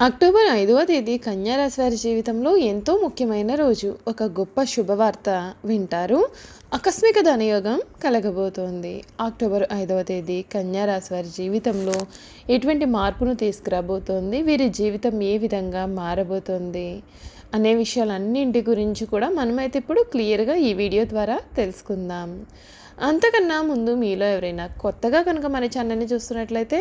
October ఐదవ తేదీ కన్యారాశి వారి జీవితంలో ఎంతో ముఖ్యమైన రోజు. ఒక గొప్ప శుభవార్త వింటారు. ఆకస్మిక ధనయోగం కలగబోతోంది. అక్టోబర్ ఐదవ తేదీ కన్యారాశి వారి జీవితంలో ఎటువంటి మార్పును తీసుకురాబోతోంది? వీరి జీవితం ఏ విధంగా మారబోతోంది? అనే విషయాలన్నింటి గురించి కూడా మనమైతే ఇప్పుడు క్లియర్గా ఈ వీడియో ద్వారా తెలుసుకుందాం. అంతకన్నా ముందు మీలో ఎవరైనా కొత్తగా కనుక మన ఛానల్ని చూస్తున్నట్లయితే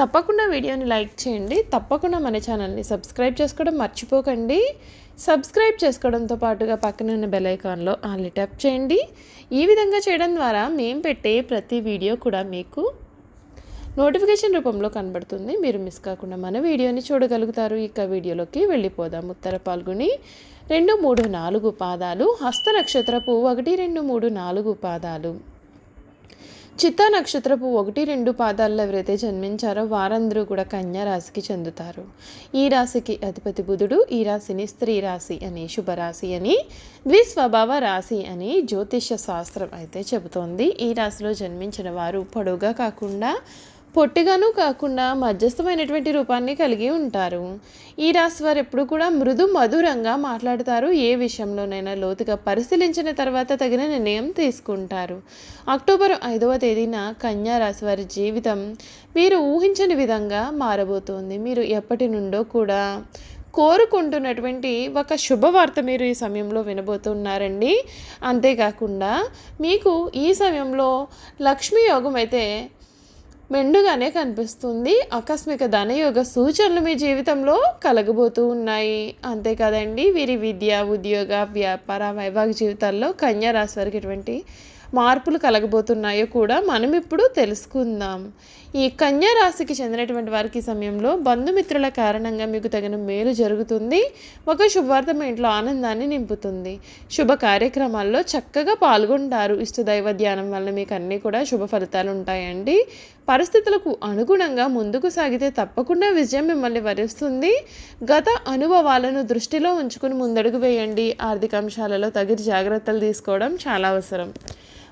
తప్పకుండా వీడియోని లైక్ చేయండి. తప్పకుండా మన ఛానల్ని సబ్స్క్రైబ్ చేసుకోవడం మర్చిపోకండి. సబ్స్క్రైబ్ చేసుకోవడంతో పాటుగా పక్కన ఉన్న బెల్ ఐకాన్లో ఆల్ని ట్యాప్ చేయండి. ఈ విధంగా చేయడం ద్వారా మేము పెట్టే ప్రతి వీడియో కూడా మీకు నోటిఫికేషన్ రూపంలో కనబడుతుంది. మీరు మిస్ కాకుండా మన వీడియోని చూడగలుగుతారు. ఇక వీడియోలోకి వెళ్ళిపోదాం. ఉత్తర పాల్గొని రెండు మూడు నాలుగు పాదాలు. హస్త నక్షత్రపు ఒకటి రెండు మూడు నాలుగు పాదాలు. చిత్తా నక్షత్రపు ఒకటి రెండు పాదాల్లో ఎవరైతే జన్మించారో వారందరూ కూడా కన్యా రాశికి చెందుతారు. ఈ రాశికి అధిపతి బుధుడు ఈ రాశిని స్త్రీ రాశి అని శుభరాశి అని ద్విస్వభావ రాశి అని జ్యోతిష శాస్త్రం అయితే చెబుతోంది. ఈ రాశిలో జన్మించిన వారు పొడవుగా కాకుండా పొట్టిగాను కాకుండా మధ్యస్థమైనటువంటి రూపాన్ని కలిగి ఉంటారు. ఈ రాశి వారు ఎప్పుడు కూడా మృదు మధురంగా మాట్లాడతారు. ఏ విషయంలోనైనా లోతుగా పరిశీలించిన తర్వాత తగిన నిర్ణయం తీసుకుంటారు. అక్టోబర్ ఐదవ తేదీన కన్యా రాశి వారి జీవితం మీరు ఊహించని విధంగా మారబోతోంది. మీరు ఎప్పటి నుండో కూడా కోరుకుంటున్నటువంటి ఒక శుభవార్త మీరు ఈ సమయంలో వినబోతున్నారండి. అంతేకాకుండా మీకు ఈ సమయంలో లక్ష్మీ యోగం అయితే మెండుగానే కనిపిస్తుంది. ఆకస్మిక ధనయోగ సూచనలు మీ జీవితంలో కలగబోతూ ఉన్నాయి. అంతేకాదండి వీరి విద్య ఉద్యోగ వ్యాపార వైవాహిక జీవితాల్లో కన్యా రాశి వారికి ఎటువంటి మార్పులు కలగబోతున్నాయో కూడా మనం ఇప్పుడు తెలుసుకుందాం. ఈ కన్యా రాశికి చెందినటువంటి వారికి సమయంలో బంధుమిత్రుల కారణంగా మీకు తగిన మేలు జరుగుతుంది. ఒక శుభవార్త మీ ఇంట్లో ఆనందాన్ని నింపుతుంది. శుభ కార్యక్రమాల్లో చక్కగా పాల్గొంటారు. ఇష్టదైవ ధ్యానం వల్ల మీకు అన్నీ కూడా శుభ ఫలితాలు ఉంటాయండి. పరిస్థితులకు అనుగుణంగా ముందుకు సాగితే తప్పకుండా విజయం మిమ్మల్ని వరిస్తుంది. గత అనుభవాలను దృష్టిలో ఉంచుకుని ముందడుగు వేయండి. ఆర్థిక అంశాలలో తగిన జాగ్రత్తలు తీసుకోవడం చాలా అవసరం.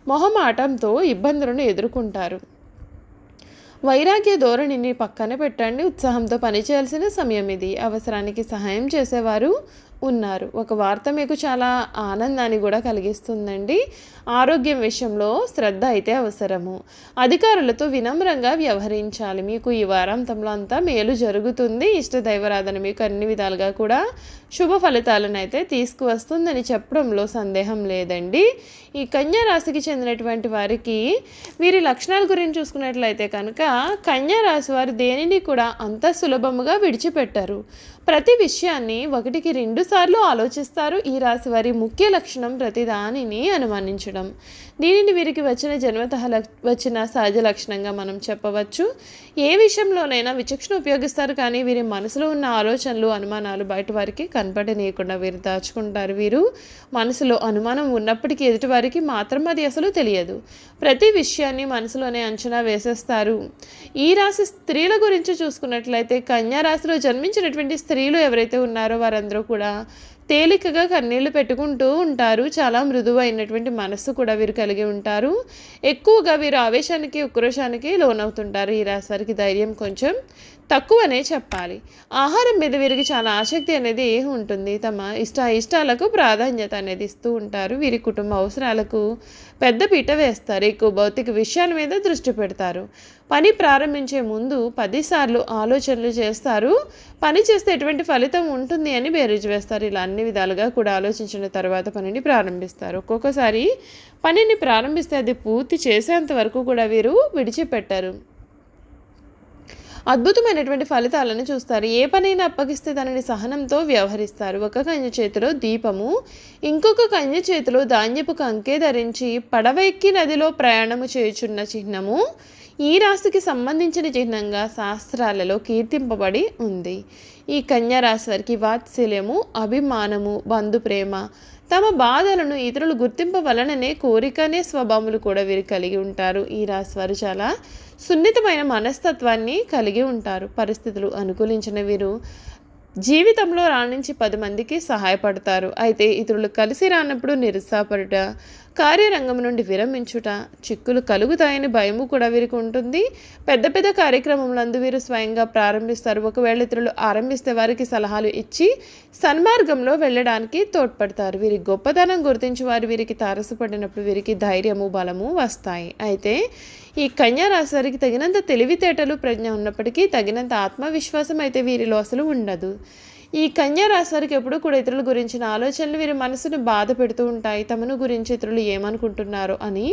మొహమాటంతో ఇబ్బందులను ఎదుర్కొంటారు. వైరాగ్య ధోరణిని పక్కన పెట్టండి. ఉత్సాహంతో పనిచేయాల్సిన సమయం ఇది. అవసరానికి సహాయం చేసేవారు ఉన్నారు. ఒక వార్త మీకు చాలా ఆనందాన్ని కూడా కలిగిస్తుందండి. ఆరోగ్యం విషయంలో శ్రద్ధ అయితే అవసరము. అధికారులతో వినమ్రంగా వ్యవహరించాలి. మీకు ఈ వారాంతంలో అంతా మేలు జరుగుతుంది. ఇష్ట దైవరాధన మీకు అన్ని విధాలుగా కూడా శుభ ఫలితాలను అయితే తీసుకువస్తుందని చెప్పడంలో సందేహం లేదండి. ఈ కన్యా రాశికి చెందినటువంటి వారికి వీరి లక్షణాల గురించి చూసుకున్నట్లయితే కనుక కన్యా రాశి వారు దేనిని కూడా అంత సులభముగా విడిచిపెట్టారు. ప్రతి విషయాన్ని ఒకటికి రెండు సార్లు ఆలోచిస్తారు. ఈ రాశి వారి ముఖ్య లక్షణం ప్రతి దానిని అనుమానించడం. దీనిని వీరికి వచ్చిన జన్మతః వచ్చిన సహజ లక్షణంగా మనం చెప్పవచ్చు. ఏ విషయంలోనైనా విచక్షణ ఉపయోగిస్తారు. కానీ వీరి మనసులో ఉన్న ఆలోచనలు అనుమానాలు బయట వారికి కనపడనీయకుండా వీరు దాచుకుంటారు. వీరు మనసులో అనుమానం ఉన్నప్పటికీ ఎదుటివారికి మాత్రం అది అసలు తెలియదు. ప్రతి విషయాన్ని మనసులోనే అంచనా వేసేస్తారు. ఈ రాశి స్త్రీల గురించి చూసుకున్నట్లయితే కన్యా రాశిలో జన్మించినటువంటి స్త్రీలు ఎవరైతే ఉన్నారో వారందరూ కూడా తేలికగా కన్నీళ్ళు పెట్టుకుంటూ ఉంటారు. చాలా మృదువైనటువంటి మనస్సు కూడా వీరు కలిగి ఉంటారు. ఎక్కువగా వీరు ఆవేశానికి ఉక్రోషానికి లోనవుతుంటారు. ఈ రాశివారికి ధైర్యం కొంచెం తక్కువనే చెప్పాలి. ఆహారం మీద వీరికి చాలా ఆసక్తి అనేది ఉంటుంది. తమ ఇష్ట ఇష్టాలకు ప్రాధాన్యత అనేది ఇస్తూ ఉంటారు. వీరి కుటుంబ అవసరాలకు పెద్ద పీట వేస్తారు. ఎక్కువ భౌతిక విషయాల మీద దృష్టి పెడతారు. పని ప్రారంభించే ముందు పదిసార్లు ఆలోచనలు చేస్తారు. పని చేస్తే ఎటువంటి ఫలితం ఉంటుంది అని బేరీజు వేస్తారు. ఇలా అన్ని విధాలుగా కూడా ఆలోచించిన తర్వాత పనిని ప్రారంభిస్తారు. ఒక్కొక్కసారి పనిని ప్రారంభిస్తే అది పూర్తి చేసేంత వరకు కూడా వీరు విడిచిపెట్టారు. అద్భుతమైనటువంటి ఫలితాలను చూస్తారు. ఏ పనైనా అప్పగిస్తే దానిని సహనంతో వ్యవహరిస్తారు. ఒక కన్య చేతిలో దీపము ఇంకొక కన్య చేతిలో ధాన్యపు కంకే ధరించి పడవెక్కి నదిలో ప్రయాణము చేయుచున్న చిహ్నము ఈ రాశికి సంబంధించిన చిహ్నంగా శాస్త్రాలలో కీర్తింపబడి ఉంది. ఈ కన్యా రాశి వారికి వాత్సల్యము అభిమానము బంధు ప్రేమ తమ బాధలను ఇతరులు గుర్తింపవలననే కోరికనే స్వభావములు కూడా వీరు కలిగి ఉంటారు. ఈ రాశి వారు చాలా సున్నితమైన మనస్తత్వాన్ని కలిగి ఉంటారు. పరిస్థితులు అనుకూలించిన వీరు జీవితంలో రాణించి పది మందికి సహాయపడతారు. అయితే ఇతరులు కలిసి రానప్పుడు నిరుత్సాహపడుట కార్యరంగం నుండి విరమించుట చిక్కులు కలుగుతాయని భయము కూడా వీరికి ఉంటుంది. పెద్ద పెద్ద కార్యక్రమములందు వీరు స్వయంగా ప్రారంభిస్తారు. ఒకవేళ ఇతరులు ఆరంభిస్తే వారికి సలహాలు ఇచ్చి సన్మార్గంలో వెళ్ళడానికి తోడ్పడతారు. వీరి గొప్పతనం గుర్తించి వారు వీరికి తారసపడినప్పుడు వీరికి ధైర్యము బలము వస్తాయి. అయితే ఈ కన్యా రాశి వారికి తగినంత తెలివితేటలు ప్రజ్ఞ ఉన్నప్పటికీ తగినంత ఆత్మవిశ్వాసం అయితే వీరిలో అసలు ఉండదు. ఈ కన్యా రాశి వారికి ఎప్పుడు కూడా ఇతరుల గురించిన ఆలోచనలు వీరి మనసును బాధ పెడుతూ ఉంటాయి. తమను గురించి ఇతరులు ఏమనుకుంటున్నారు అని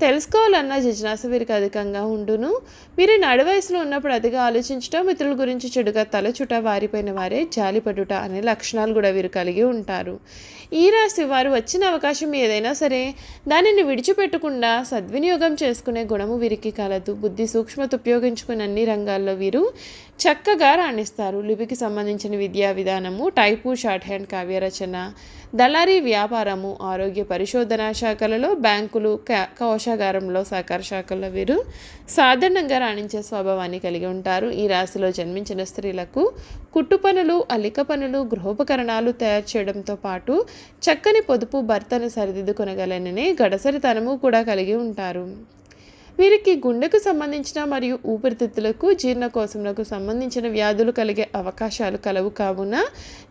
తెలుసుకోవాలన్న జిజ్ఞాస వీరికి అధికంగా ఉండును. వీరి నడువయసులో ఉన్నప్పుడు అతిగా ఆలోచించటం మిత్రుల గురించి చెడుగా తలచుట వారిపైన వారే జాలిపడుట అనే లక్షణాలు కూడా వీరు కలిగి ఉంటారు. ఈ రాశి వారు వచ్చిన అవకాశం ఏదైనా సరే దానిని విడిచిపెట్టకుండా సద్వినియోగం చేసుకునే గుణము వీరికి కలదు. బుద్ధి సూక్ష్మత ఉపయోగించుకుని అన్ని రంగాల్లో వీరు చక్కగా రాణిస్తారు. లిపికి సంబంధించిన విద్యా విధానము టైపు షార్ట్ హ్యాండ్ కావ్యరచన దళారీ వ్యాపారము ఆరోగ్య పరిశోధన శాఖలలో బ్యాంకులు కోశాగారంలో సహకార శాఖల్లో వీరు సాధారణంగా రాణించే స్వభావాన్ని కలిగి ఉంటారు. ఈ రాశిలో జన్మించిన స్త్రీలకు కుట్టు పనులు అల్లిక పనులు గృహోపకరణాలు తయారు చేయడంతో పాటు చక్కని పొదుపు భర్తను సరిదిద్దుకొనగలనని గడసరితనము కూడా కలిగి ఉంటారు. వీరికి గుండెకు సంబంధించిన మరియు ఊపిరితిత్తులకు జీర్ణకోశములకు సంబంధించిన వ్యాధులు కలిగే అవకాశాలు కలవు. కావున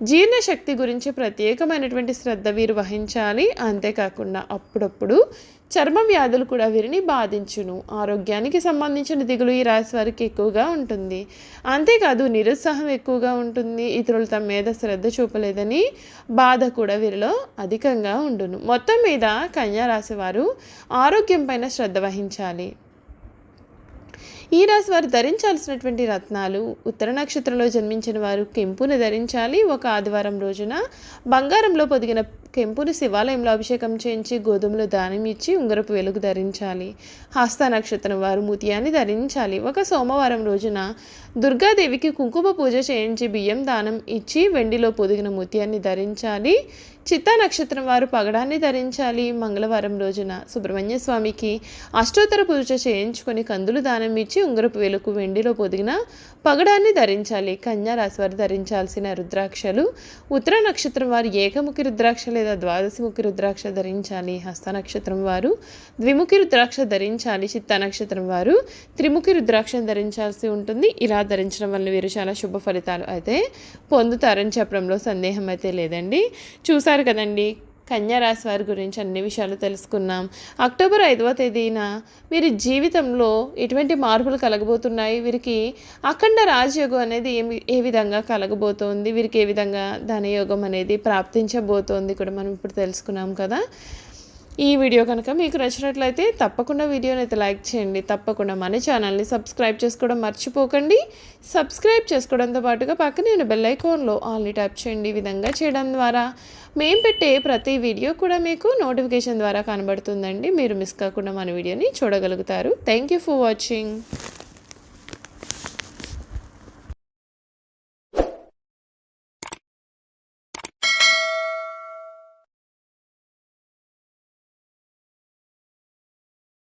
జీర్ణశక్తి గురించి ప్రత్యేకమైనటువంటి శ్రద్ధ వీరు వహించాలి. అంతేకాకుండా అప్పుడప్పుడు చర్మ వ్యాధులు కూడా వీరిని బాధించును. ఆరోగ్యానికి సంబంధించిన దిగులు ఈ రాశి వారికి ఎక్కువగా ఉంటుంది. అంతేకాదు నిరుత్సాహం ఎక్కువగా ఉంటుంది. ఇతరులు తమ మీద శ్రద్ధ చూపలేదని బాధ కూడా వీరిలో అధికంగా ఉండును. మొత్తం మీద కన్యా రాశి వారు ఆరోగ్యం పైన శ్రద్ధ వహించాలి. ఈ రాశి వారు ధరించాల్సినటువంటి రత్నాలు ఉత్తర నక్షత్రంలో జన్మించిన వారు కెంపును ధరించాలి. ఒక ఆదివారం రోజున బంగారంలో పొదిగిన కెంపుని శివాలయంలో అభిషేకం చేయించి గోధుమలు దానం ఇచ్చి ఉంగరపు వెలుగు ధరించాలి. హస్త నక్షత్రం వారు ముతియాన్ని ధరించాలి. ఒక సోమవారం రోజున దుర్గాదేవికి కుంకుమ పూజ చేయించి బియ్యం దానం ఇచ్చి వెండిలో పొదిగిన ముత్యాన్ని ధరించాలి. చిత్తా నక్షత్రం వారు పగడాన్ని ధరించాలి. మంగళవారం రోజున సుబ్రహ్మణ్య స్వామికి అష్టోత్తర పూజ చేయించుకొని కందులు దానం ఇచ్చి ఉంగరపు వెలుగు వెండిలో పొదిగిన పగడాన్ని ధరించాలి. కన్యా రాశి వారు ధరించాల్సిన రుద్రాక్షలు. ఉత్తర నక్షత్రం వారు ఏకముఖి రుద్రాక్షలు లేదా ద్వాదశముఖి రుద్రాక్ష ధరించాలి హస్త నక్షత్రం వారు. ద్విముఖి రుద్రాక్ష ధరించాలి చిత్త నక్షత్రం వారు. త్రిముఖి రుద్రాక్ష ధరించాల్సి ఉంటుంది. ఇలా ధరించడం వల్ల వీరు చాలా శుభ ఫలితాలు అయితే పొందుతారని చెప్పడంలో సందేహం అయితే లేదండి. చూసారు కదండి కన్యారాశి వారి గురించి అన్ని విషయాలు తెలుసుకున్నాం. అక్టోబర్ ఐదవ తేదీన వీరి జీవితంలో ఎటువంటి మార్పులు కలగబోతున్నాయి? వీరికి అఖండ రాజయోగం అనేది ఏమి ఏ విధంగా కలగబోతోంది? వీరికి ఏ విధంగా ధనయోగం అనేది ప్రాప్తించబోతోంది కూడా మనం ఇప్పుడు తెలుసుకున్నాం కదా. ఈ వీడియో కనుక మీకు నచ్చినట్లయితే తప్పకుండా వీడియోని అయితే లైక్ చేయండి. తప్పకుండా మన ఛానల్ని సబ్స్క్రైబ్ చేసుకోవడం మర్చిపోకండి. సబ్స్క్రైబ్ చేసుకోవడంతో పాటుగా పక్కనే ఉన్న బెల్ ఐకాన్లో ఆల్ని ట్యాప్ చేయండి. ఈ విధంగా చేయడం ద్వారా మేము పెట్టే ప్రతి వీడియో కూడా మీకు నోటిఫికేషన్ ద్వారా కనబడుతుందండి. మీరు మిస్ కాకుండా మన వీడియోని చూడగలుగుతారు. Thank you for watching